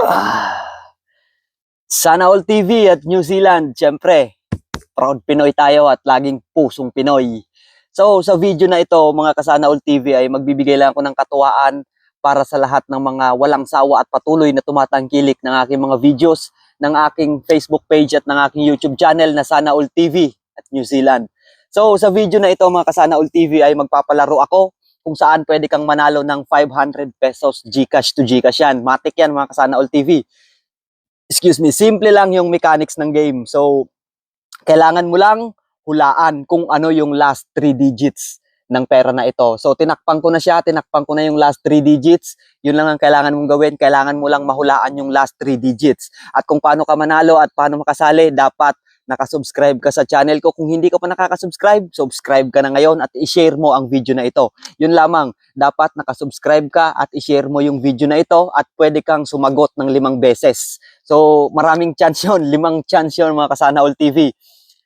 Ah. Sana All TV at New Zealand, syempre, proud Pinoy tayo at laging pusong Pinoy. So, sa video na ito, mga kasana All TV ay magbibigay lang ako ng katuwaan para sa lahat ng mga walang sawa at patuloy na tumatangkilik ng aking mga videos, ng aking Facebook page at ng aking YouTube channel na Sana All TV at New Zealand. So, sa video na ito, mga kasana All TV ay magpapalaro ako kung saan pwede kang manalo ng 500 pesos Gcash to Gcash yan. Matik yan mga kasana All TV. Excuse me, simple lang yung mechanics ng game. So, kailangan mo lang hulaan kung ano yung last 3 digits ng pera na ito. So, tinakpan ko na siya, tinakpan ko na yung last 3 digits. Yun lang ang kailangan mong gawin. Kailangan mo lang mahulaan yung last 3 digits. At kung paano ka manalo at paano makasali, dapat nakasubscribe ka sa channel ko. Kung hindi ka pa nakakasubscribe, subscribe ka na ngayon at i-share mo ang video na ito. Yun lamang, dapat nakasubscribe ka at i-share mo yung video na ito at pwede kang sumagot ng limang beses. So, maraming chance yun. Limang chance yun mga kasana all TV.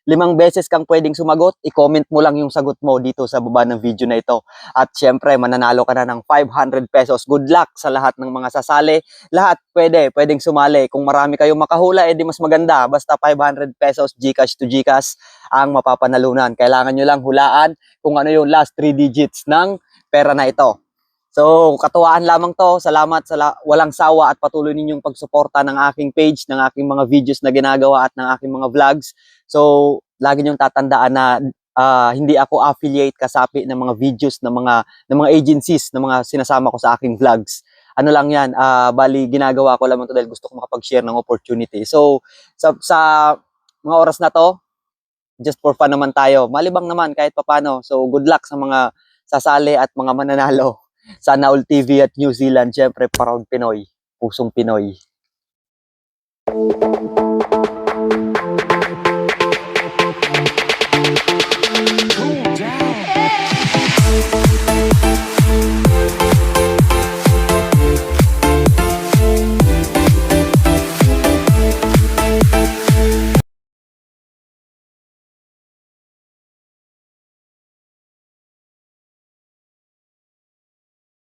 Limang beses kang pwedeng sumagot, i-comment mo lang yung sagot mo dito sa baba ng video na ito. At syempre, mananalo ka na ng 500 pesos. Good luck sa lahat ng mga sasali. Lahat pwede, pwedeng sumali. Kung marami kayong makahula, edi mas maganda. Basta 500 pesos Gcash to Gcash ang mapapanalunan. Kailangan nyo lang hulaan kung ano yung last 3 digits ng pera na ito. So, katuwaan lamang to. Salamat sa la- walang sawa at patuloy ninyong pagsuporta ng aking page, ng aking mga videos na ginagawa at ng aking mga vlogs. So, lagi niyong tatandaan na ah, hindi ako affiliate kasapi ng mga videos ng mga ng mga agencies ng mga sinasama ko sa aking vlogs. Ano lang 'yan, ah, bali ginagawa ko lamang to dahil gusto ko makapag-share ng opportunity. So, sa sa mga oras na to, just for fun naman tayo. Malibang naman kahit papano. So, good luck sa mga sasali at mga mananalo. Sana All TV at New Zealand, syempre proud Pinoy, pusong Pinoy.